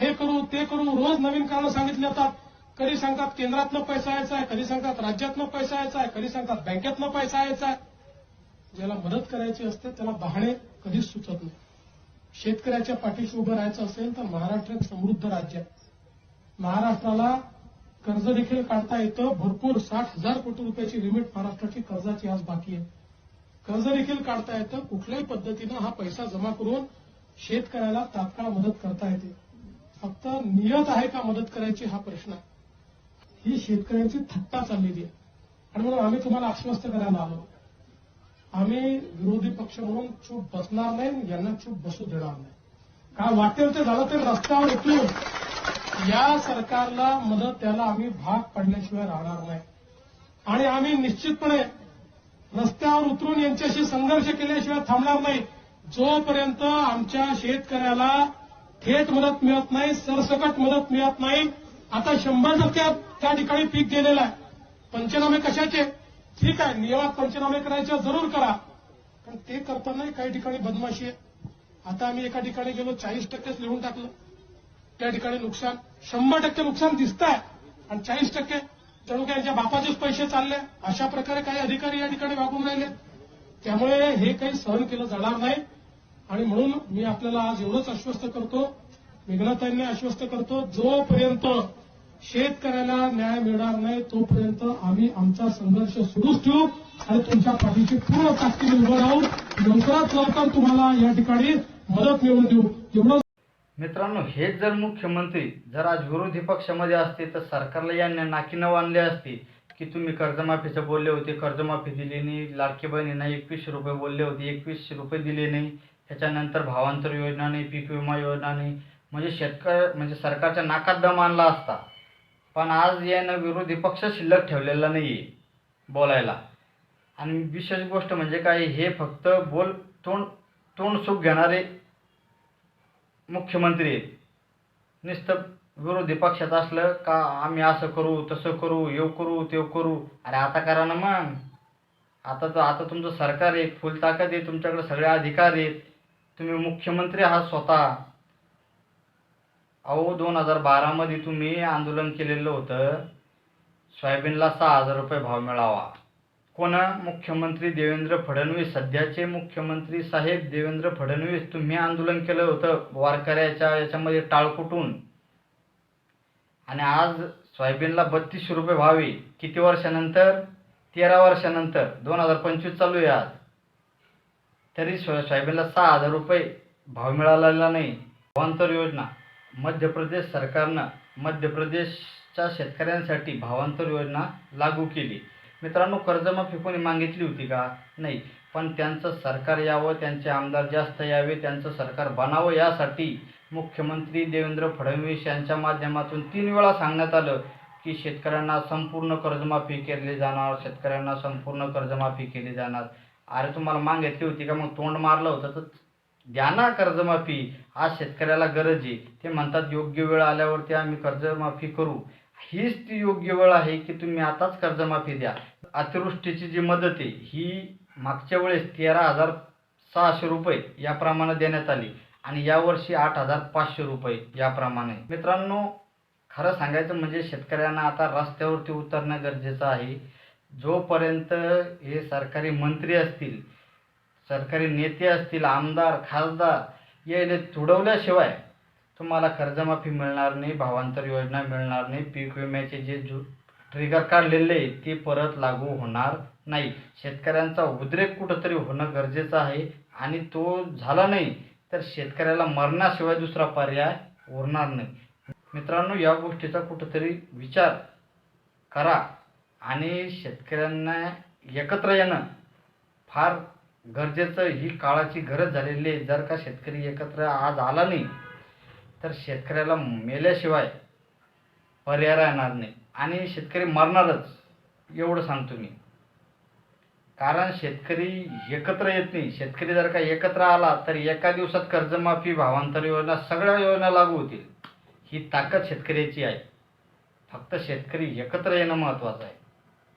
हे करू ते करू रोज नवीन कारणं सांगितली जातात. कधी सांगतात केंद्रातनं पैसा यायचा आहे कधी सांगतात राज्यातनं पैसा यायचा आहे कधी सांगतात बँकेतनं पैसा यायचा आहे. ज्याला मदत करायची असते त्याला बहाणे कधीच सुचत नाही. शेतकऱ्याच्या पाठीशी उभं राहायचं असेल तर महाराष्ट्र एक समृद्ध राज्य आहे. महाराष्ट्राला कर्ज देखील काढता येतं. भरपूर साठ हजार कोटी रुपयाची लिमिट महाराष्ट्राची कर्जाची आज बाकी आहे. कर्ज देखील काढता येतं. कुठल्याही पद्धतीनं हा पैसा जमा करून शेतकऱ्याला तात्काळ मदत करता येते. फक्त नियत आहे का मदत करायची हा प्रश्न आहे. ही शेतकऱ्यांची थट्टा चाललेली आहे. आणि म्हणून आम्ही तुम्हाला आश्वस्त करायला आलो. आम्ही विरोधी पक्ष म्हणून चूप बसणार नाही यांना चूप बसू देणार नाही. काय वाटेल ते झालं ते रस्त्यावर उतरून या सरकारला मदत त्याला आम्ही भाग पडल्याशिवाय राहणार नाही. आणि आम्ही निश्चितपणे रस्त्यावर उतरून यांच्याशी संघर्ष केल्याशिवाय थांबणार नाही. जोपर्यंत आमच्या शेतकऱ्याला थेट मदत मिळत नाही सरसकट मदत मिळत नाही. आता शंभर टक्के त्या ठिकाणी पीक गेलेलं आहे. पंचनामे कशाचे? ठीक आहे नियमात पंचनामे करायचे जरूर करा. पण ते करतानाही काही ठिकाणी बदमाशी आहे. आता आम्ही एका ठिकाणी गेलो चाळीस टक्केच लिहून टाकलं. त्या ठिकाणी नुकसान शंभर टक्के नुकसान दिसत आहे आणि चाळीस टक्के जणू काय यांच्या बापाचेच पैसे चालले. अशा प्रकारे काही अधिकारी या ठिकाणी वागून राहिले. त्यामुळे हे काही सहन केलं जाणार नाही. आणि म्हणून मी आपल्याला आज एवढंच आश्वस्त करतो मेघनाताईंनी आश्वस्त करतो जोपर्यंत शेतकऱ्याला न्याय मिळणार नाही तोपर्यंत आम्ही आमचा संघर्ष सुरूच ठेवू आणि तुमच्या पाठीची पूर्ण ताकदीने उभं राहू. लवकरात लवकर तुम्हाला या ठिकाणी मदत मिळवून देऊ. एवढं मित्रांनो हेच जर मुख्यमंत्री जर आज विरोधी पक्षामध्ये असते तर सरकारला यांना नाकीनं आणले असते की तुम्ही कर्जमाफीचं बोलले होते कर्जमाफी दिली नाही लाडकी बहिणींना एकवीसशे रुपये बोलले होते एकवीसशे रुपये दिले नाही. त्याच्यानंतर भावांतर योजना नाही पीक विमा योजना नाही म्हणजे शेतकरी म्हणजे सरकारच्या नाकात दम आणला असता. पण आज यानं विरोधी पक्ष शिल्लक ठेवलेला नाही आहे बोलायला. आणि विशेष गोष्ट म्हणजे काय हे फक्त बोल तोंड तोंड सुख घेणारे मुख्यमंत्री आहेत. नुसतं विरोधी पक्षात असलं का आम्ही असं करू तसं करू येऊ करू ते करू अरे आता करा ना मग. आता तर आता तुमचं सरकार आहे फुल ताकद आहे तुमच्याकडे सगळे अधिकार आहेत. तुम्ही मुख्यमंत्री आहात स्वतः. अहो दोन हजार बारामध्ये तुम्ही आंदोलन केलेलं होतं. सोयाबीनला सहा हजार रुपये भाव मिळावा. कोण? मुख्यमंत्री देवेंद्र फडणवीस. सध्याचे मुख्यमंत्री साहेब देवेंद्र फडणवीस तुम्ही आंदोलन केलं होतं वारकऱ्याच्या याच्यामध्ये टाळकुटून आणि आज सोयाबीनला बत्तीसशे रुपये भावी. किती वर्षानंतर? तेरा वर्षानंतर. दोन हजार पंचवीस चालू आहे आज. तरी सोया सोयाबीनला सहा हजार रुपये भाव मिळालेला नाही. भावांतर योजना. मध्य प्रदेश सरकारनं मध्य प्रदेशच्या शेतकऱ्यांसाठी भावांतर योजना लागू केली. मित्रांनो कर्जमाफी कोणी मागितली होती का? नाही. पण त्यांचं सरकार यावं त्यांचे आमदार जास्त यावे त्यांचं सरकार बनावं यासाठी मुख्यमंत्री देवेंद्र फडणवीस यांच्या माध्यमातून तीन वेळा सांगण्यात आलं की शेतकऱ्यांना संपूर्ण कर्जमाफी केली जाणार शेतकऱ्यांना संपूर्ण कर्जमाफी केली जाणार. अरे तुम्हाला मागितली होती का? मग तोंड मारलं होतं तर द्या ना कर्जमाफी. आज शेतकऱ्याला गरज आहे. ते म्हणतात योग्य वेळ आल्यावरती आम्ही कर्जमाफी करू. हीच ती योग्य वेळ आहे की तुम्ही आताच कर्जमाफी द्या. अतिवृष्टीची जी मदत आहे ही मागच्या वेळेस तेरा हजार सहाशे रुपये याप्रमाणे देण्यात आली आणि यावर्षी आठ हजार पाचशे रुपये याप्रमाणे. मित्रांनो खरं सांगायचं म्हणजे शेतकऱ्यांना आता रस्त्यावरती उतरणं गरजेचं आहे. जोपर्यंत हे सरकारी मंत्री असतील सरकारी नेते असतील आमदार खासदार याने तुडवल्याशिवाय तुम्हाला कर्जमाफी मिळणार नाही भावांतर योजना मिळणार नाही पीक विम्याचे जे जु ट्रिगर काढलेले आहे ते परत लागू होणार नाही. शेतकऱ्यांचा उद्रेक कुठंतरी होणं गरजेचं आहे आणि तो झाला नाही तर शेतकऱ्याला मरणाशिवाय दुसरा पर्याय उरणार नाही. मित्रांनो या गोष्टीचा कुठंतरी विचार करा. आणि शेतकऱ्यांना एकत्र येणं फार गरजेचं ही काळाची गरज झालेली आहे. जर का शेतकरी एकत्र आज आला नाही तर शेतकऱ्याला मेल्याशिवाय पर्याय राहणार नाही. आणि शेतकरी मरणारच एवढं सांगतो मी. कारण शेतकरी एकत्र येत नाही. शेतकरी जर का एकत्र आला तर एका दिवसात कर्जमाफी भावांतर योजना सगळ्या योजना लागू होतील. ही ताकद शेतकऱ्याची आहे. फक्त शेतकरी एकत्र येणं महत्त्वाचं आहे.